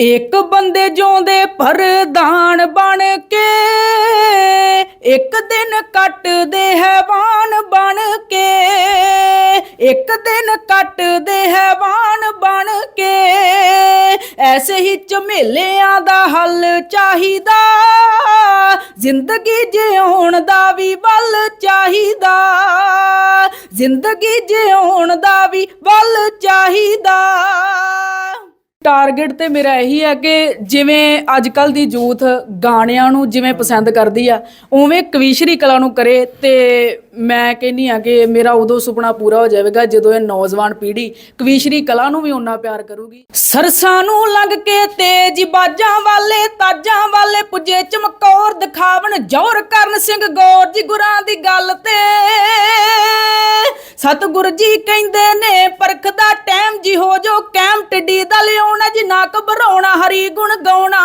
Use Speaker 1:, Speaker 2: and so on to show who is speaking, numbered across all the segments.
Speaker 1: ਇੱਕ ਬੰਦੇ ਜਿਉਂਦੇ ਪਰਦਾਨ ਬਣ ਕੇ, ਇੱਕ ਦਿਨ ਕੱਟਦੇ ਹੈਵਾਨ ਬਣ ਕੇ, ਇੱਕ ਦਿਨ ਕੱਟਦੇ ਹੈਵਾਨ ਬਣ ਕੇ। ਐਸੇ ਹੀ ਝਮੇਲਿਆਂ ਦਾ ਹੱਲ ਚਾਹੀਦਾ, ਜ਼ਿੰਦਗੀ ਜਿਉਣ ਦਾ ਵੀ ਵੱਲ ਚਾਹੀਦਾ। ਜ਼ਿੰਦਗੀ ਜਿਉਣ ਦਾ ਵੀ ਵੱਲ ਚਾਹੀਦਾ। ਟਾਰਗੇਟ ਤੇ ਮੇਰਾ ਇਹੀ ਹੈ ਕਿ ਜਿਵੇਂ ਅੱਜ ਕੱਲ ਦੀ ਯੂਥ ਗਾਣਿਆਂ ਨੂੰ ਜਿਵੇਂ ਪਸੰਦ ਕਰਦੀ ਆ, ਉਵੇਂ ਕਵੀਸ਼ਰੀ ਕਲਾ ਨੂੰ ਕਰੇ ਤੇ ਮੈਂ ਕਹਿੰਨੀ ਆ ਕਿ ਮੇਰਾ ਉਦੋਂ ਸੁਪਨਾ ਪੂਰਾ ਹੋ ਜਾਵੇਗਾ ਜਦੋਂ ਇਹ ਨੌਜਵਾਨ ਪੀੜ੍ਹੀ ਕਵੀਸ਼ਰੀ ਕਲਾ ਨੂੰ ਵੀ ਓਨਾ ਪਿਆਰ ਕਰੂਗੀ। ਸਰਸਾਂ ਨੂੰ ਲੰਘ ਕੇ ਤੇਜ ਬਾਜਾਂ ਵਾਲੇ ਤਾਜਾਂ ਵਾਲੇ ਪੁੱਜੇ ਚਮਕੌਰ ਦਿਖਾਵਣ ਜੋਰ ਕਰਨ ਸਿੰਘ ਗੌਰ ਜੀ ਗੁਰਾਂ ਦੀ ਗੱਲ ਤੇ। ਸਤਿਗੁਰ ਜੀ ਕਹਿੰਦੇ ਨੇ, ਪਰਖ ਦਾ ਟਾਈਮ ਜੀ ਹੋ ਜੋ ਕੈਮ ਟਿੱਡੀ ਦਾ ਲਿਆਉਣਾ ਜੀ ਨਾ ਘਬਰਾਉਣਾ, ਹਰੀ ਗੁਣ ਗਾਉਣਾ।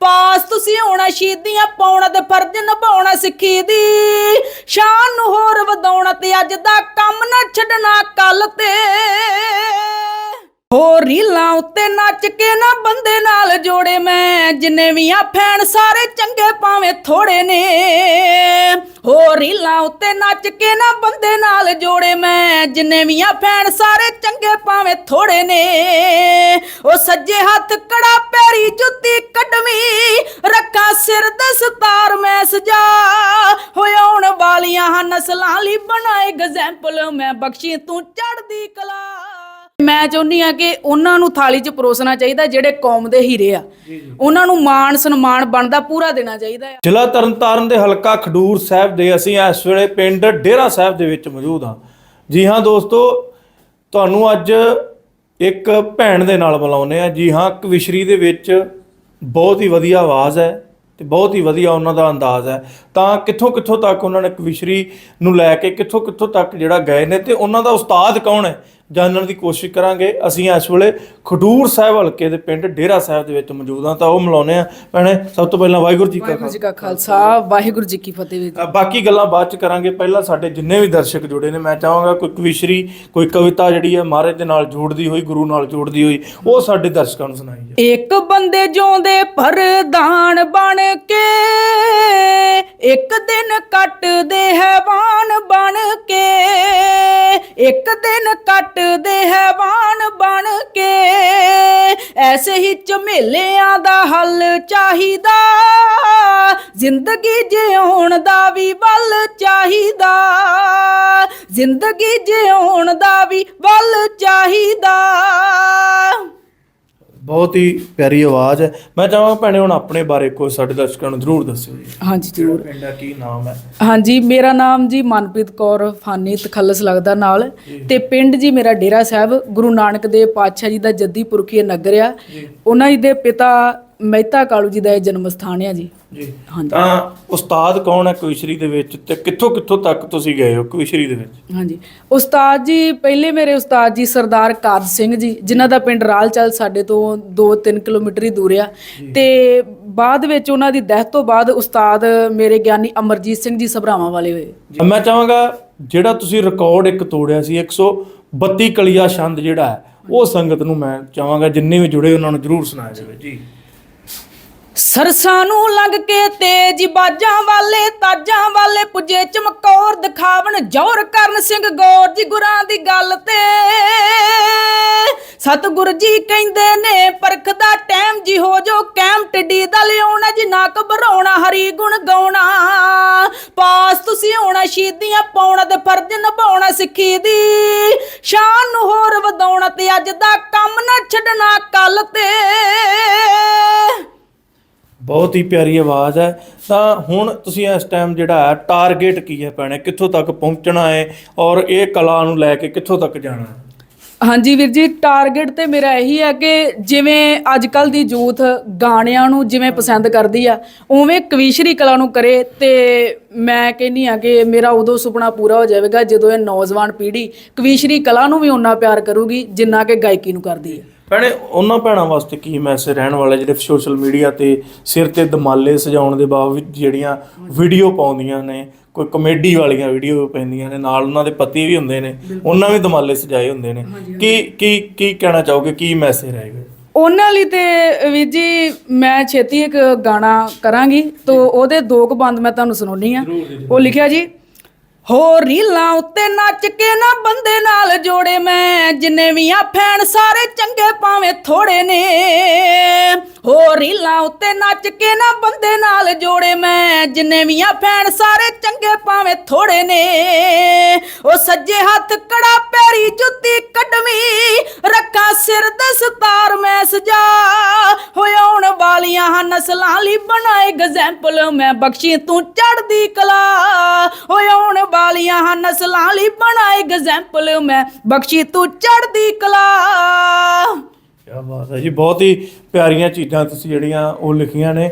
Speaker 1: ਪਾਸ ਤੁਸੀਂ ਹੋਣਾ ਸ਼ਹੀਦੀਆਂ ਪਾਉਣਾ ਤੇ ਫਰਜ਼ ਨਿਭਾਉਣਾ ਸਿੱਖੀ ਦੀ। ਸ਼ਾਨ ਨੂੰ ਹੋਰ ਵਧਾਉਣਾ ਤੇ ਅੱਜ ਦਾ ਕੰਮ ਨਾ ਛੱਡਣਾ ਕੱਲ ਤੇ। ਹੋਰ ਰੀਲਾਂ ਉੱਤੇ ਨੱਚ ਕੇ ਨਾ ਬੰਦੇ ਨਾਲ ਜੋੜੇ ਮੈਂ, ਜਿੰਨੇ ਵੀ ਆ ਫੈਨ ਸਾਰੇ ਚੰਗੇ ਭਾਵੇਂ ਥੋੜੇ ਨੇ। ਹੋਰ ਰੀਲਾਂ ਉੱਤੇ ਨੱਚ ਕੇ ਨਾ ਬੰਦੇ ਨਾਲ ਜੋੜੇ ਮੈਂ ਜਿੰਨੇ ਵੀ ਆ ਫੈਨ ਸਾਰੇ ਚੰਗੇ ਭਾਵੇਂ ਥੋੜੇ ਨੇ। ਉਹ ਸੱਜੇ ਹੱਥ ਕੜਾ ਪੈਰੀ ਜੁੱਤੀ ਕੱਢਵੀਂ ਰੱਖਾਂ ਸਿਰ ਤੇ ਸਤਾਰ ਮੈਂ ਸਜਾ। ਹੋਏ ਆਉਣ ਵਾਲੀਆਂ ਨਸਲਾਂ ਲਈ ਬਣਾਏ ਐਗਜ਼ਾਮਪਲ ਮੈਂ ਬਖਸ਼ੀ ਤੂੰ ਚੜਦੀ ਕਲਾ। ਮੈਂ ਚਾਹੁੰਦੀ ਆ ਕਿ ਉਹਨਾਂ ਨੂੰ ਥਾਲੀ 'ਚ ਪਰੋਸਣਾ ਚਾਹੀਦਾ ਜਿਹੜੇ ਕੌਮ ਦੇ ਹੀਰੇ ਆ। ਉਹਨਾਂ ਨੂੰ ਮਾਣ ਸਨਮਾਨ ਬਣਦਾ ਪੂਰਾ ਦੇਣਾ ਚਾਹੀਦਾ ਆ।
Speaker 2: ਜ਼ਿਲ੍ਹਾ ਤਰਨਤਾਰਨ ਦੇ ਹਲਕਾ ਖਡੂਰ ਸਾਹਿਬ ਦੇ ਅਸੀਂ ਇਸ ਵੇਲੇ ਪਿੰਡ ਡੇਰਾ ਸਾਹਿਬ ਦੇ ਵਿੱਚ ਮੌਜੂਦ ਹਾਂ। ਜੀ ਹਾਂ ਦੋਸਤੋ, ਤੁਹਾਨੂੰ ਅੱਜ ਇੱਕ ਭੈਣ ਦੇ ਨਾਲ ਮਿਲਾਉਂਦੇ ਆ ਜੀ ਹਾਂ ਕਵਿਸ਼ਰੀ ਦੇ ਵਿੱਚ ਬਹੁਤ ਹੀ ਵਧੀਆ ਆਵਾਜ਼ ਹੈ ਤੇ ਬਹੁਤ ਹੀ ਵਧੀਆ ਉਹਨਾਂ ਦਾ ਅੰਦਾਜ਼ ਹੈ। ਤਾਂ ਕਿੱਥੋਂ ਕਿੱਥੋਂ ਤੱਕ ਉਹਨਾਂ ਨੇ ਕਵਿਸ਼ਰੀ ਨੂੰ ਲੈ ਕੇ ਕਿੱਥੋਂ ਕਿੱਥੋਂ ਤੱਕ ਜਿਹੜਾ ਗਏ ਨੇ ਤੇ ਉਹਨਾਂ ਦਾ ਉਸਤਾਦ ਕੌਣ ਹੈ? ਜਾਣਨ ਦੀ ਕੋਸ਼ਿਸ਼ ਕਰਾਂਗੇ। ਅਸੀਂ ਇਸ ਵੇਲੇ ਖਡੂਰ ਸਾਹਿਬ ਹਲਕੇ ਦੇ ਪਿੰਡ ਡੇਰਾ ਸਾਹਿਬ ਦੇ ਵਿੱਚ ਮੌਜੂਦ ਹਾਂ ਤਾਂ ਉਹ ਮਿਲਾਉਂਦੇ ਆ ਭੈਣੇ ਸਭ ਤੋਂ ਪਹਿਲਾਂ ਵਾਹਿਗੁਰੂ ਜੀ ਕਾ
Speaker 1: ਵਾਹਿਗੁਰੂ ਜੀ ਕਾ ਖਾਲਸਾ। ਵਾਹਿਗੁਰੂ ਜੀ ਕੀ ਫਤਿਹ ਵੀਰ ਜੀ।
Speaker 2: ਬਾਕੀ ਗੱਲਾਂ ਬਾਅਦ ਚ ਕਰਾਂਗੇ। ਪਹਿਲਾਂ ਸਾਡੇ ਜਿੰਨੇ ਵੀ ਦਰਸ਼ਕ ਜੁੜੇ ਨੇ ਮੈਂ ਚਾਹਾਂਗਾ ਕੋਈ ਕਵਿਸ਼ਰੀ ਕੋਈ ਕਵਿਤਾ ਜਿਹੜੀ ਹੈ ਮਹਾਰਾਜ ਦੇ ਨਾਲ ਜੋੜਦੀ ਹੋਈ ਗੁਰੂ ਨਾਲ ਜੋੜਦੀ ਹੋਈ ਉਹ ਸਾਡੇ ਦਰਸ਼ਕਾਂ ਨੂੰ ਸੁਣਾਈ ਜਾਏ
Speaker 1: ਇੱਕ ਬੰਦੇ ਜਿਉਂਦੇ ਪ੍ਰਧਾਨ ਬਣ ਕੇ ਇੱਕ ਦਿਨ ਕੱਟਦੇ ਹੈਵਾਨ ਬਣ ਕੇ ਇੱਕ ਦਿਨ ਕੱਟਦੇ ਹੈਵਾਨ ਬਣ ਕੇ ਐਸੇ ਹੀ ਝਮੇਲਿਆਂ ਦਾ ਹੱਲ ਚਾਹੀਦਾ, ਜ਼ਿੰਦਗੀ ਜਿਉਣ ਦਾ ਵੀ ਵੱਲ ਚਾਹੀਦਾ, ਜ਼ਿੰਦਗੀ ਜਿਉਣ ਦਾ ਵੀ ਵੱਲ ਚਾਹੀਦਾ।
Speaker 2: ਬਹੁਤ ਹੀ ਪਿਆਰੀ ਆਵਾਜ਼ ਹੈ। ਮੈਂ ਚਾਹਾਂਗਾ ਭੈਣੇ ਹੁਣ ਆਪਣੇ ਬਾਰੇ ਕੋਈ ਸਾਡੇ ਦਰਸ਼ਕਾਂ ਨੂੰ ਜ਼ਰੂਰ ਦੱਸਿਓ ਜੀ।
Speaker 1: ਹਾਂਜੀ ਜ਼ਰੂਰ।
Speaker 2: ਪਿੰਡ ਦਾ ਕੀ ਨਾਮ ਹੈ?
Speaker 1: ਹਾਂਜੀ ਮੇਰਾ ਨਾਮ ਜੀ ਮਨਪ੍ਰੀਤ ਕੌਰ ਫਾਨੀ ਤਖੱਲਸ ਲੱਗਦਾ ਨਾਲ। ਤੇ ਪਿੰਡ ਜੀ ਮੇਰਾ ਡੇਰਾ ਸਾਹਿਬ ਗੁਰੂ ਨਾਨਕ ਦੇਵ ਪਾਤਸ਼ਾਹ ਜੀ ਦਾ ਜੱਦੀ ਪੁਰਖੀ ਨਗਰ ਆ। ਉਹਨਾਂ ਜੀ ਦੇ ਪਿਤਾ ਮਹਿਤਾ ਕਾਲੂ ਜੀ ਦਾ ਇਹ ਜਨਮ ਸਥਾਨ ਆ ਜੀ।
Speaker 2: ਜੀ।
Speaker 1: ਹਾਂਜੀ।
Speaker 2: ਤਾਂ ਉਸਤਾਦ ਕੌਣ ਹੈ ਕਵਿਸ਼ਰੀ ਦੇ ਵਿੱਚ ਤੇ ਕਿੱਥੋਂ ਕਿੱਥੋਂ ਤੱਕ ਤੁਸੀਂ ਗਏ ਹੋ ਕਵਿਸ਼ਰੀ ਦੇ ਵਿੱਚ?
Speaker 1: ਹਾਂਜੀ। ਉਸਤਾਦ ਜੀ ਪਹਿਲੇ ਮੇਰੇ ਉਸਤਾਦ ਜੀ ਸਰਦਾਰ ਕਾਦ ਸਿੰਘ ਜੀ ਜਿਨ੍ਹਾਂ ਦਾ ਪਿੰਡ ਰਾਲਚਲ ਸਾਡੇ ਤੋਂ 2-3 ਕਿਲੋਮੀਟਰ ਹੀ ਦੂਰ ਆ। ਤੇ ਬਾਅਦ ਵਿੱਚ ਉਹਨਾਂ ਦੀ ਡੈਥ ਤੋਂ ਬਾਅਦ ਉਸਤਾਦ ਮੇਰੇ ਗਿਆਨੀ ਅਮਰਜੀਤ ਸਿੰਘ ਜੀ ਸਭਰਾਵਾਂ ਵਾਲੇ ਹੋਏ।
Speaker 2: ਮੈਂ ਚਾਹਾਂਗਾ ਜਿਹੜਾ ਤੁਸੀਂ ਰਿਕਾਰਡ ਇੱਕ ਤੋੜਿਆ ਸੀ 132 ਕਲੀਆ ਛੰਦ ਜਿਹੜਾ ਹੈ ਉਹ ਸੰਗਤ ਨੂੰ ਮੈਂ ਚਾਹਾਂਗਾ ਜਿੰਨੇ ਵੀ ਜੁੜੇ ਉਹਨਾਂ ਨੂੰ ਜਰੂਰ ਸੁਣਾਇਆ ਜਾਵੇ। ਜੀ।
Speaker 1: ਸਰਸਾਂ ਨੂੰ ਲੰਘ ਕੇ ਤੇਜ ਬਾਜਾਂ ਵਾਲੇ, ਤਾਜਾਂ ਵਾਲੇ ਪੁੱਜੇ ਚਮਕੌਰ ਦਿਖਾਵਣ ਜੋਰ ਕਰਨ ਸਿੰਘ ਗੌਰ ਜੀ ਗੁਰਾਂ ਦੀ ਗੱਲ ਤੇ। ਸਤਿਗੁਰ ਜੀ ਕਹਿੰਦੇ ਨੇ, ਪਰਖ ਦਾ ਟਾਈਮ ਜੀ ਹੋ ਜੋ, ਕੈਮ ਟਿੱਡੀ ਦਾ ਲਿਆਉਣਾ ਜੀ ਨਾ ਘਬਰਾਉਣਾ ਹਰੀ ਗੁਣ ਗਾਉਣਾ। ਪਾਸ ਤੁਸੀਂ ਹੋਣਾ ਸ਼ਹੀਦੀਆਂ ਪਾਉਣਾ ਤੇ ਫਰਜ਼ ਨਿਭਾਉਣਾ ਸਿੱਖੀ ਦੀ। ਸ਼ਾਨ ਨੂੰ ਹੋਰ ਵਧਾਉਣਾ ਤੇ ਅੱਜ ਦਾ ਕੰਮ ਨਾ ਛੱਡਣਾ ਕੱਲ ਤੇ।
Speaker 2: ਬਹੁਤ ਹੀ ਪਿਆਰੀ ਆਵਾਜ਼ ਹੈ। ਤਾਂ ਹੁਣ ਤੁਸੀਂ ਇਸ ਟਾਈਮ ਜਿਹੜਾ ਹੈ ਟਾਰਗੇਟ ਕੀ ਹੈ ਭੈਣੇ? ਕਿੱਥੋਂ ਤੱਕ ਪਹੁੰਚਣਾ ਹੈ ਔਰ ਇਹ ਕਲਾ ਨੂੰ ਲੈ ਕੇ ਕਿੱਥੋਂ ਤੱਕ ਜਾਣਾ ਹੈ?
Speaker 1: ਹਾਂਜੀ ਵੀਰ ਜੀ ਟਾਰਗੇਟ ਤੇ ਮੇਰਾ ਇਹੀ ਹੈ ਕਿ ਜਿਵੇਂ ਅੱਜ ਕੱਲ ਦੀ ਯੂਥ ਗਾਣਿਆਂ ਨੂੰ ਜਿਵੇਂ ਪਸੰਦ ਕਰਦੀ ਆ, ਉਵੇਂ ਕਵੀਸ਼ਰੀ ਕਲਾ ਨੂੰ ਕਰੇ ਤੇ ਮੈਂ ਕਹਿੰਨੀ ਆ ਕਿ ਮੇਰਾ ਉਦੋਂ ਸੁਪਨਾ ਪੂਰਾ ਹੋ ਜਾਵੇਗਾ ਜਦੋਂ ਇਹ ਨੌਜਵਾਨ ਪੀੜ੍ਹੀ ਕਵੀਸ਼ਰੀ ਕਲਾ ਨੂੰ ਵੀ ਓਨਾ ਪਿਆਰ ਕਰੂਗੀ ਜਿੰਨਾ ਕਿ ਗਾਇਕੀ ਨੂੰ ਕਰਦੀ ਹੈ।
Speaker 2: ਭੈਣੇ ਉਹਨਾਂ ਭੈਣਾਂ ਵਾਸਤੇ ਕੀ ਮੈਸੇਜ ਰਹਿਣ ਵਾਲਾ ਜਿਹੜੇ ਸੋਸ਼ਲ ਮੀਡੀਆ ਤੇ ਸਿਰ ਤੇ ਦਮਾਲੇ ਸਜਾਉਣ ਦੇ ਬਾਵਜੂਦ ਜਿਹੜੀਆਂ ਵੀਡੀਓ ਪਾਉਂਦੀਆਂ ਨੇ ਕੋਈ ਕਮੇਡੀ ਵਾਲੀਆਂ ਵੀਡੀਓ ਪੈਂਦੀਆਂ ਨੇ ਨਾਲ ਉਹਨਾਂ ਦੇ ਪਤੀ ਵੀ ਹੁੰਦੇ ਨੇ ਉਹਨਾਂ ਵੀ ਦਮਾਲੇ ਸਜਾਏ ਹੁੰਦੇ ਨੇ। ਕੀ ਕੀ ਕੀ ਕਹਿਣਾ ਚਾਹੋਗੇ ਕੀ ਮੈਸੇਜ ਰਹੇਗਾ
Speaker 1: ਉਹਨਾਂ ਲਈ ਤੇ ਵੀਰ ਜੀ ਮੈਂ ਛੇਤੀ ਇੱਕ ਗਾਣਾ ਕਰਾਂਗੀ ਤੋ ਉਹਦੇ ਦੋ ਕੁ ਬੰਦ ਮੈਂ ਤੁਹਾਨੂੰ ਸੁਣਾਉਣੀ ਆ ਉਹ ਲਿਖਿਆ ਜੀ ਹੋ ਰੀਲਾਂ ਉੱਤੇ ਨੱਚ ਕੇ ਨਾ ਬੰਦੇ ਨਾਲ ਜੋੜੇ ਮੈਂ, ਜਿੰਨੇ ਵੀ ਆ ਫੈਨ ਸਾਰੇ ਚੰਗੇ ਭਾਵੇਂ ਥੋੜੇ ਨੇ। ਹੋ ਰੀਲਾਂ ਉੱਤੇ ਨੱਚ ਕੇ ਨਾ ਬੰਦੇ ਨਾਲ ਜੋੜੇ ਮੈਂ। ਜਿੰਨੇ ਵੀ ਆ ਫੈਨ ਸਾਰੇ ਚੰਗੇ ਭਾਵੇਂ ਥੋੜੇ ਨੇ। ਉਹ ਸੱਜੇ ਹੱਥ ਕੜਾ ਪੈਰੀ ਜੁੱਤੀ ਕੱਢਵੀਂ ਰੱਖਾਂ ਸਿਰ ਤੇ ਸਤਾਰ ਮੈਂ ਸਜਾ। ਹੋਏ ਆਉਣ ਵਾਲੀਆਂ ਹਨ ਨਸਲਾਂ ਲਈ ਬਣਾਏ ਐਗਜ਼ਾਮਪਲ ਮੈਂ ਬਖਸ਼ੀ ਤੂੰ ਚੜਦੀ ਕਲਾ। ਹੋਏ ਆਉਣ ਵਾਲੀਆਂ ਹਨ ਨਸਲਾਂ ਲਈ ਬਣਾਏ ਐਗਜ਼ਾਮਪਲ ਮੈਂ ਬਖਸ਼ੀ ਤੂੰ ਚੜਦੀ ਕਲਾ।
Speaker 2: ਕੀ ਬਾਤ ਹੈ ਜੀ, ਬਹੁਤ ਹੀ ਪਿਆਰੀਆਂ ਚੀਜ਼ਾਂ ਤੁਸੀਂ ਜਿਹੜੀਆਂ ਉਹ ਲਿਖੀਆਂ ਨੇ।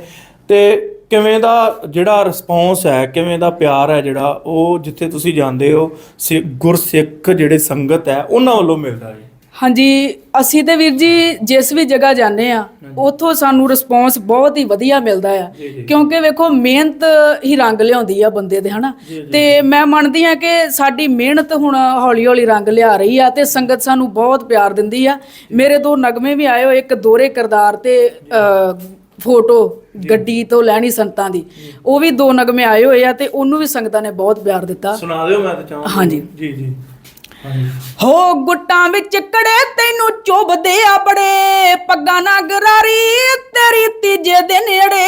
Speaker 2: ਤੇ ਕਿਵੇਂ ਦਾ ਜਿਹੜਾ ਰਿਸਪੌਂਸ ਹੈ, ਕਿਵੇਂ ਦਾ ਪਿਆਰ ਹੈ ਜਿਹੜਾ, ਉਹ ਜਿੱਥੇ ਤੁਸੀਂ ਜਾਂਦੇ ਹੋ, ਸਿ- ਗੁਰਸਿੱਖ ਜਿਹੜੇ ਸੰਗਤ ਹੈ, ਉਹਨਾਂ ਵੱਲੋਂ ਮਿਲਦਾ ਹੈ
Speaker 1: ਹਾਂਜੀ ਅਸੀਂ ਤੇ ਵੀਰ ਜੀ ਜਿਸ ਵੀ ਜਗ੍ਹਾ ਜਾਂਦੇ ਆ ਉੱਥੋਂ ਸਾਨੂੰ ਰਿਸਪੌਂਸ ਬਹੁਤ ਹੀ ਵਧੀਆ ਮਿਲਦਾ ਆ ਕਿਉਂਕਿ ਵੇਖੋ ਮਿਹਨਤ ਹੀ ਰੰਗ ਲਿਆਉਂਦੀ ਆ ਬੰਦੇ ਦੇ ਹਨਾ? ਤੇ ਮੈਂ ਮੰਨਦੀ ਆ ਕਿ ਸਾਡੀ ਮਿਹਨਤ ਹੁਣ ਹੌਲੀ ਹੌਲੀ ਰੰਗ ਲਿਆ ਰਹੀ ਆ ਤੇ ਸੰਗਤ ਸਾਨੂੰ ਬਹੁਤ ਪਿਆਰ ਦਿੰਦੀ ਆ। ਮੇਰੇ ਦੋ ਨਗਮੇ ਵੀ ਆਏ ਹੋਏ ਇੱਕ ਦੋਰੇ ਕਿਰਦਾਰ ਤੇ ਅ, ਫੋਟੋ ਗੱਡੀ ਤੋਂ ਲੈਣੀ ਸੰਤਾਂ ਦੀ। ਉਹ ਵੀ ਦੋ ਨਗਮੇ ਆਏ ਹੋਏ ਆ ਤੇ ਉਹਨੂੰ ਵੀ ਸੰਗਤਾਂ ਨੇ ਬਹੁਤ ਪਿਆਰ ਦਿੱਤਾ।
Speaker 2: ਸੁਣਾ ਦਿਓ ਮੈਂ ਤਾਂ ਚਾਹਾਂ
Speaker 1: ਹਾਂਜੀ।
Speaker 2: ਜੀ ਜੀ।
Speaker 1: ਹੋ ਗੁੱਟਾਂ ਵਿੱਚ ਕੜੇ ਤੈਨੂੰ ਚੁੱਭਦੇ ਆ ਬੜੇ, ਪੱਗਾਂ ਨਾ ਗਰਾਰੀ ਤੇਰੀ ਤੀਜੇ ਦੇ ਨੇੜੇ।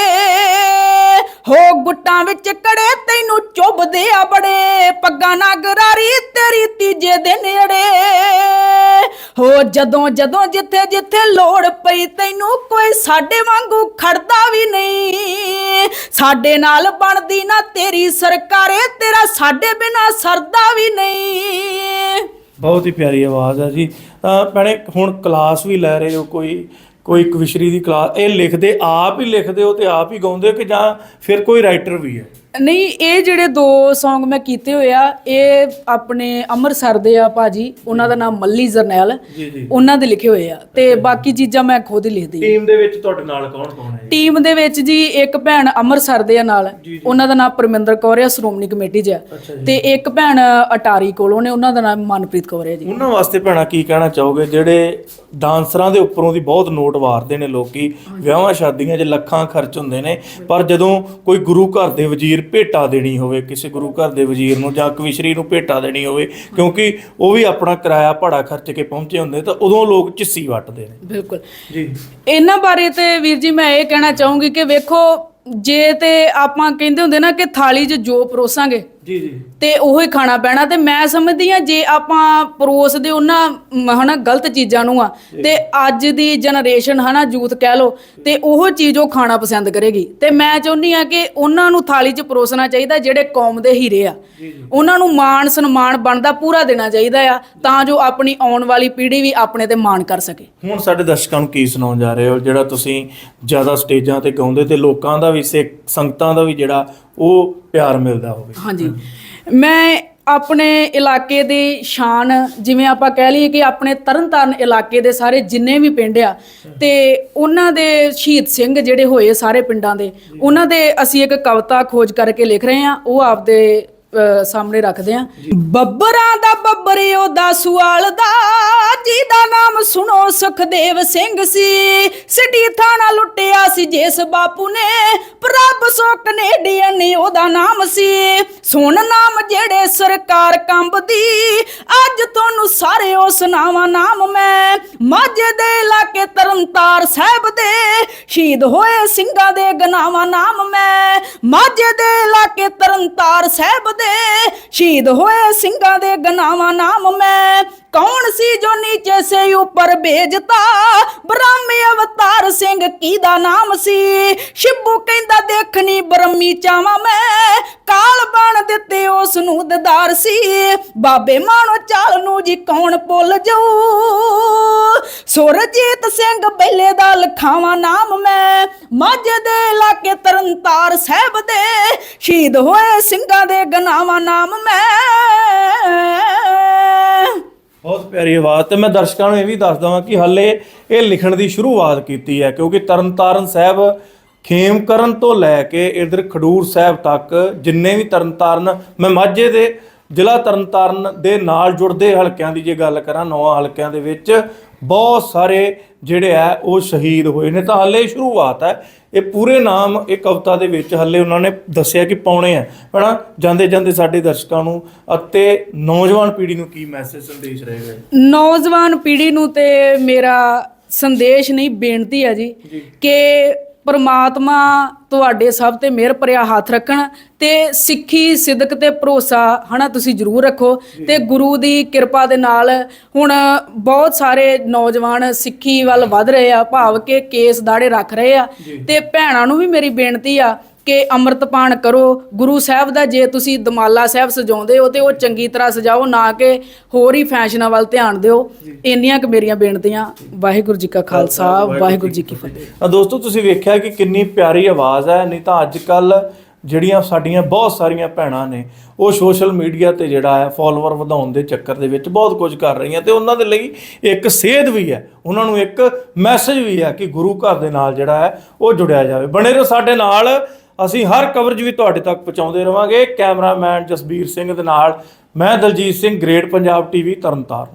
Speaker 1: ਹੋ ਗੁੱਟਾਂ ਵਿੱਚ ਕੜੇ ਤੈਨੂੰ ਚੁੱਭਦੇ ਆ ਬੜੇ, ਪੱਗਾਂ ਨਾ ਗਰਾਰੀ ਤੇਰੀ ਤੀਜੇ ਦੇ ਨੇੜੇ। ਹੋ ਜਦੋਂ ਜਦੋਂ ਜਿੱਥੇ ਜਿੱਥੇ ਲੋੜ ਪਈ ਤੈਨੂੰ ਕੋਈ ਸਾਡੇ ਵਾਂਗੂ ਖੜਦਾ ਵੀ ਨਹੀਂ। ਸਾਡੇ ਨਾਲ ਬਣਦੀ ਨਾ ਤੇਰੀ ਸਰਕਾਰੇ, ਤੇਰਾ ਸਾਡੇ ਬਿਨਾ ਸਰਦਾ ਵੀ ਨਹੀਂ।
Speaker 2: ਬਹੁਤ ਹੀ ਪਿਆਰੀ ਆਵਾਜ਼ ਹੈ ਜੀ। ਭੈਣੇ, ਹੁਣ ਕਲਾਸ ਵੀ ਲੈ ਰਹੇ ਹੋ ਕੋਈ ਕੋਈ ਕਵਿਸ਼ਰੀ ਦੀ ਕਲਾਸ। ਇਹ ਲਿਖਦੇ, ਆਪ ਹੀ ਲਿਖਦੇ ਹੋ ਤੇ ਆਪ ਹੀ ਗਾਉਂਦੇ ਹੋ ਕਿ ਜਾਂ ਫਿਰ ਕੋਈ ਰਾਈਟਰ ਵੀ ਹੈ?
Speaker 1: ਨਹੀਂ ਇਹ ਜਿਹੜੇ ਦੋ Song ਮੈਂ ਕੀਤੇ ਹੋਏ ਆ ਇਹ ਆਪਣੇ ਅੰਮ੍ਰਿਤਸਰ ਦੇ ਆ ਭਾਜੀ ਉਹਨਾਂ ਦਾ ਨਾਮ ਮੱਲੀ ਜਰਨੈਲ
Speaker 2: ਜੀ ਜੀ।
Speaker 1: ਉਹਨਾਂ ਦੇ ਲਿਖੇ ਹੋਏ ਆ। ਤੇ ਬਾਕੀ ਚੀਜ਼ਾਂ ਮੈਂ ਖੁਦ ਹੀ ਲਿਖਦੀ
Speaker 2: ਟੀਮ ਦੇ ਵਿੱਚ ਤੁਹਾਡੇ ਨਾਲ ਕੌਣ ਕੌਣ ਹੈ
Speaker 1: ਟੀਮ ਦੇ ਵਿੱਚ ਜੀ ਇੱਕ ਭੈਣ ਅੰਮ੍ਰਿਤਸਰ ਦੇ ਆ ਨਾਲ ਉਹਨਾਂ ਦਾ ਨਾਮ ਪਰਮਿੰਦਰ ਕੌਰ ਆ ਸ਼੍ਰੋਮਣੀ ਕਮੇਟੀ 'ਚ ਆ।
Speaker 2: ਅੱਛਾ ਜੀ।
Speaker 1: ਤੇ ਇੱਕ ਭੈਣ ਅਟਾਰੀ ਕੋਲੋਂ ਨੇ ਉਹਨਾਂ ਦਾ ਨਾਮ ਮਨਪ੍ਰੀਤ ਕੌਰ ਹੈ ਜੀ।
Speaker 2: ਉਹਨਾਂ ਵਾਸਤੇ ਭੈਣਾ ਕੀ ਕਹਿਣਾ ਚਾਹੋਗੇ ਜਿਹੜੇ ਡਾਂਸਰਾਂ ਦੇ ਉੱਪਰੋਂ ਦੀ ਬਹੁਤ ਨੋਟ ਵਾਰਦੇ ਨੇ ਲੋਕੀ। ਵਿਆਹਾਂ ਸ਼ਾਦੀਆਂ 'ਚ ਲੱਖਾਂ ਖਰਚ ਹੁੰਦੇ ਨੇ। ਪਰ ਜਦੋਂ ਕੋਈ ਗੁਰੂ ਘਰ ਦੇ ਵਜ਼ੀਰ ਭੇਟਾ ਦੇਣੀ ਹੋਵੇ ਕਿਸੇ ਗੁਰੂ ਘਰ ਦੇ ਵਜ਼ੀਰ ਨੂੰ ਜਾਂ ਕਵਿਸ਼ਰੀ ਨੂੰ ਭੇਟਾ ਦੇਣੀ ਹੋਵੇ ਕਿਉਂਕਿ ਉਹ ਵੀ ਆਪਣਾ ਕਿਰਾਇਆ ਭਾੜਾ ਖਰਚ ਕੇ ਪਹੁੰਚੇ ਹੁੰਦੇ ਤਾਂ ਉਦੋਂ ਲੋਕ ਚਿੱਸੀ ਵੱਟਦੇ ਨੇ।
Speaker 1: ਬਿਲਕੁਲ।
Speaker 2: ਜੀ।
Speaker 1: ਇਹਨਾਂ ਬਾਰੇ ਤੇ ਵੀਰ ਜੀ ਮੈਂ ਇਹ ਕਹਿਣਾ ਚਾਹੂੰਗੀ ਕਿ ਵੇਖੋ ਜੇ ਤੇ ਆਪਾਂ ਕਹਿੰਦੇ ਹੁੰਦੇ ਨਾ ਕਿ ਥਾਲੀ 'ਚ ਜੋ ਪਰੋਸਾਂਗੇ
Speaker 2: ਜੀ ਜੀ।
Speaker 1: ਤੇ ਉਹੀ ਖਾਣਾ ਪੈਣਾ ਤੇ ਮੈਂ ਸਮਝਦੀ ਆ ਜੇ ਆਪਾਂ ਪਰੋਸਦੇ ਉਹਨਾਂ ਮ, ਹਨਾ ਗਲਤ ਚੀਜ਼ਾਂ ਨੂੰ ਆ ਤੇ ਅੱਜ ਦੀ ਜਨਰੇਸ਼ਨ ਹਨਾ ਯੂਥ ਕਹਿ ਲੋ ਤੇ ਉਹ ਚੀਜ਼ ਉਹ ਖਾਣਾ ਪਸੰਦ ਕਰੇਗੀ। ਤੇ ਮੈਂ ਚਾਹੁੰਦੀ ਆ ਕਿ ਉਹਨਾਂ ਨੂੰ ਥਾਲੀ 'ਚ ਪਰੋਸਣਾ ਚਾਹੀਦਾ ਜਿਹੜੇ ਕੌਮ ਦੇ ਹੀਰੇ ਆ। ਉਹਨਾਂ ਨੂੰ ਮਾਣ ਸਨਮਾਨ ਬਣਦਾ ਪੂਰਾ ਦੇਣਾ ਚਾਹੀਦਾ ਆ ਤਾਂ ਜੋ ਆਪਣੀ ਆਉਣ ਵਾਲੀ ਪੀੜ੍ਹੀ ਵੀ ਆਪਣੇ ਤੇ ਮਾਣ ਕਰ ਸਕੇ।
Speaker 2: ਹੁਣ ਸਾਡੇ ਦਰਸ਼ਕਾਂ ਨੂੰ ਕੀ ਸੁਣਾਉਣ ਜਾ ਰਹੇ ਹੋ? ਜਿਹੜਾ ਤੁਸੀਂ ਜ਼ਿਆਦਾ ਸਟੇਜਾਂ ਤੇ ਗਾਉਂਦੇ ਤੇ ਲੋਕਾਂ ਦਾ ਵੀ ਸਿੱਖ ਸੰਗਤਾਂ ਦਾ ਵੀ ਜਿਹੜਾ ਉਹ ਪਿਆਰ ਮਿਲਦਾ ਹੋਵੇ।
Speaker 1: ਹਾਂਜੀ। ਮੈਂ ਆਪਣੇ ਇਲਾਕੇ ਦੀ ਸ਼ਾਨ ਜਿਵੇਂ ਆਪਾਂ ਕਹਿ ਲਈਏ ਕਿ ਆਪਣੇ ਤਰਨਤਾਰਨ ਇਲਾਕੇ ਦੇ ਸਾਰੇ ਜਿੰਨੇ ਵੀ ਪਿੰਡ ਆ ਤੇ ਉਹਨਾਂ ਦੇ ਸ਼ਹੀਦ ਸਿੰਘ ਜਿਹੜੇ ਹੋਏ ਸਾਰੇ ਪਿੰਡਾਂ ਦੇ, ਉਹਨਾਂ ਦੇ ਅਸੀਂ ਇੱਕ ਕਵਿਤਾ ਖੋਜ ਕਰਕੇ ਲਿਖ ਰਹੇ ਹਾਂ, ਉਹ ਆਪਦੇ ਸਾਹਮਣੇ ਰੱਖਦੇ ਹਾਂ ਬੱਬਰਾਂ ਦਾ ਬੱਬਰੇ ਉਹਦਾ ਸੁਆਲ ਦਾ। ਜਿਹਦਾ ਨਾਮ ਸੁਣੋ ਸੁਖਦੇਵ ਸਿੰਘ ਸੀ। ਸਿਟੀ ਥਾਣਾ ਲੁੱਟਿਆ ਸੀ ਜਿਸ ਬਾਪੂ ਨੇ। ਪ੍ਰਭ ਸੋ ਕੈਨੇਡੀਅਨ ਨੇ ਉਹਦਾ ਨਾਮ ਸੀ। ਸੁਣ ਨਾਮ ਜਿਹੜੇ ਸਰਕਾਰ ਕੰਬਦੀ। ਅੱਜ ਤੁਹਾਨੂੰ ਸਾਰੇ ਉਸ ਨਾਵਾਂ ਨਾਮ ਮੈਂ। ਮਾਝੇ ਦੇ ਇਲਾਕੇ ਤਰਨਤਾਰ ਸਾਹਿਬ ਦੇ। ਸ਼ਹੀਦ ਹੋਏ ਸਿੰਘਾਂ ਦੇ ਗਨਾਵਾਂ ਨਾਮ ਮੈਂ। ਮਾਝੇ ਦੇ ਇਲਾਕੇ ਤਰਨਤਾਰ ਸਾਹਿਬ ਦੇ ਸ਼ਹੀਦ ਹੋਏ ਸਿੰਘਾਂ ਦੇ ਗਨਾਵਾਂ ਨਾਮ ਮੈਂ ਕੌਣ ਸੀ ਜੋ ਨੀਚੇ ਸੇ ਉੱਪਰ ਭੇਜਤਾ? ਬ੍ਰਹਮ ਅਵਤਾਰ ਸਿੰਘ ਕੀ ਦਾ ਨਾਮ ਸੀ? ਸ਼ਿਬੂ ਕਹਿੰਦਾ ਦੇਖਣੀ ਬ੍ਰਹਮੀ ਚਾਵਾਂ ਮੈਂ। ਕਾਲ ਬਣ ਦਿੱਤੇ ਉਸ ਨੂੰ ਦਦਾਰ ਸੀ। ਬਾਬੇ ਮਾਣੋ ਚਾਲ ਨੂੰ ਜੀ ਕੌਣ ਭੁੱਲ ਜਾਊ? ਸੁਰਜੀਤ ਸਿੰਘ ਬੈਲੇ ਦਾ ਲਖਾਵਾਂ ਨਾਮ ਮੈਂ। ਮਾਝੇ ਦੇ ਇਲਾਕੇ ਤਰਨਤਾਰ ਸਾਹਿਬ ਦੇ ਸ਼ਹੀਦ ਹੋਏ ਸਿੰਘਾਂ ਦੇ ਗਨਾਵਾਂ ਨਾਮ ਮੈਂ।
Speaker 2: ਬਹੁਤ ਪਿਆਰੀ ਆਵਾਜ਼ ਤੇ ਮੈਂ ਦਰਸ਼ਕਾਂ ਨੂੰ ਇਹ ਵੀ ਦੱਸ ਦਵਾਂ ਕਿ ਹਾਲੇ ਇਹ ਲਿਖਣ ਦੀ ਸ਼ੁਰੂਆਤ ਕੀਤੀ ਹੈ, ਕਿਉਂਕਿ ਤਰਨਤਾਰਨ ਸਾਹਿਬ ਖੇਮ ਕਰਨ ਤੋਂ ਲੈ ਕੇ ਇਧਰ ਖਡੂਰ ਸਾਹਿਬ ਤੱਕ ਜਿੰਨੇ ਵੀ ਤਰਨਤਾਰਨ, ਮੈਂ ਮਾਝੇ ਦੇ ਜ਼ਿਲ੍ਹਾ ਤਰਨਤਾਰਨ ਦੇ ਨਾਲ ਜੁੜਦੇ ਹਲਕਿਆਂ ਦੀ ਜੇ ਗੱਲ ਕਰਾਂ ਨੌਂ ਹਲਕਿਆਂ ਦੇ ਵਿੱਚ ਬਹੁਤ ਸਾਰੇ ਜਿਹੜੇ ਆ ਉਹ ਸ਼ਹੀਦ ਹੋਏ ਨੇ। ਤਾਂ ਹੱਲੇ ਸ਼ੁਰੂਆਤ ਹੈ। ਇਹ ਪੂਰੇ ਨਾਮ ਇਹ ਕਵਿਤਾ ਦੇ ਵਿੱਚ ਹੱਲੇ ਉਹਨਾਂ ਨੇ ਦੱਸਿਆ ਕਿ ਪਾਉਣੇ ਆ। ਹਨਾ? ਜਾਂਦੇ ਜਾਂਦੇ ਸਾਡੇ ਦਰਸ਼ਕਾਂ ਨੂੰ ਅਤੇ ਨੌਜਵਾਨ ਪੀੜ੍ਹੀ ਨੂੰ ਕੀ ਮੈਸੇਜ ਸੰਦੇਸ਼ ਰਹੇਗਾ
Speaker 1: ਨੌਜਵਾਨ ਪੀੜ੍ਹੀ ਨੂੰ ਤੇ ਮੇਰਾ ਸੰਦੇਸ਼ ਨਹੀਂ ਬੇਨਤੀ ਹੈ ਜੀ। ਕਿ ਪਰਮਾਤਮਾ ਤੁਹਾਡੇ ਸਭ ਤੇ ਮਿਹਰ ਭਰਿਆ ਹੱਥ ਰੱਖਣ ਤੇ ਸਿੱਖੀ ਸਿਦਕ ਤੇ ਭਰੋਸਾ ਹਨਾ ਤੁਸੀਂ ਜ਼ਰੂਰ ਰੱਖੋ ਤੇ ਗੁਰੂ ਦੀ ਕਿਰਪਾ ਦੇ ਨਾਲ ਹੁਣ ਬਹੁਤ ਸਾਰੇ ਨੌਜਵਾਨ ਸਿੱਖੀ ਵੱਲ ਵਧ ਰਹੇ ਆ ਭਾਵ ਕਿ ਕੇਸ ਦਾੜੇ ਰੱਖ ਰਹੇ ਆ ਤੇ ਭੈਣਾਂ ਨੂੰ ਵੀ ਮੇਰੀ ਬੇਨਤੀ ਆ ਕਿ ਅੰਮ੍ਰਿਤਪਾਨ ਕਰੋ ਗੁਰੂ ਸਾਹਿਬ ਦਾ ਜੇ ਤੁਸੀਂ ਦਮਾਲਾ ਸਾਹਿਬ ਸਜਾਉਂਦੇ ਹੋ ਤੇ ਉਹ ਚੰਗੀ ਤਰ੍ਹਾਂ ਸਜਾਓ ਨਾ ਕਿ ਹੋਰ ਹੀ ਫੈਸ਼ਨਾਂ ਵੱਲ ਧਿਆਨ ਦਿਓ। ਇੰਨੀਆਂ ਕੁ ਮੇਰੀਆਂ ਬੇਨਤੀਆਂ। ਵਾਹਿਗੁਰੂ ਜੀ ਕਾ ਖਾਲਸਾ ਵਾਹਿਗੁਰੂ ਜੀ ਕੀ ਫਤਿਹ।
Speaker 2: ਦੋਸਤੋ ਤੁਸੀਂ ਵੇਖਿਆ ਕਿ ਕਿੰਨੀ ਪਿਆਰੀ ਆਵਾਜ਼ ਹੈ ਨਹੀਂ ਤਾਂ ਅੱਜ ਕੱਲ ਜਿਹੜੀਆਂ ਸਾਡੀਆਂ ਬਹੁਤ ਸਾਰੀਆਂ ਭੈਣਾਂ ਨੇ ਉਹ ਸੋਸ਼ਲ ਮੀਡੀਆ ਤੇ ਜਿਹੜਾ ਹੈ ਫਾਲੋਅਰ ਵਧਾਉਣ ਦੇ ਚੱਕਰ ਦੇ ਵਿੱਚ ਬਹੁਤ ਕੁਝ ਕਰ ਰਹੀਆਂ ਤੇ ਉਹਨਾਂ ਦੇ ਲਈ ਇੱਕ ਸੇਧ ਵੀ ਹੈ ਉਹਨਾਂ ਨੂੰ ਇੱਕ ਮੈਸੇਜ ਵੀ ਹੈ ਕਿ ਗੁਰੂ ਘਰ ਦੇ ਨਾਲ ਜਿਹੜਾ ਹੈ ਉਹ ਜੁੜਿਆ ਜਾਵੇ। ਬਣੇ ਰਹੋ ਸਾਡੇ ਨਾਲ। ਅਸੀਂ ਹਰ ਕਵਰੇਜ ਵੀ ਤੁਹਾਡੇ ਤੱਕ ਪਹੁੰਚਾਉਂਦੇ ਰਵਾਂਗੇ। ਕੈਮਰਾਮੈਨ ਜਸਬੀਰ ਸਿੰਘ ਦੇ ਨਾਲ ਮੈਂ ਦਲਜੀਤ ਸਿੰਘ ਗ੍ਰੇਟ ਪੰਜਾਬ ਟੀਵੀ ਤਰਨਤਾਰਨ।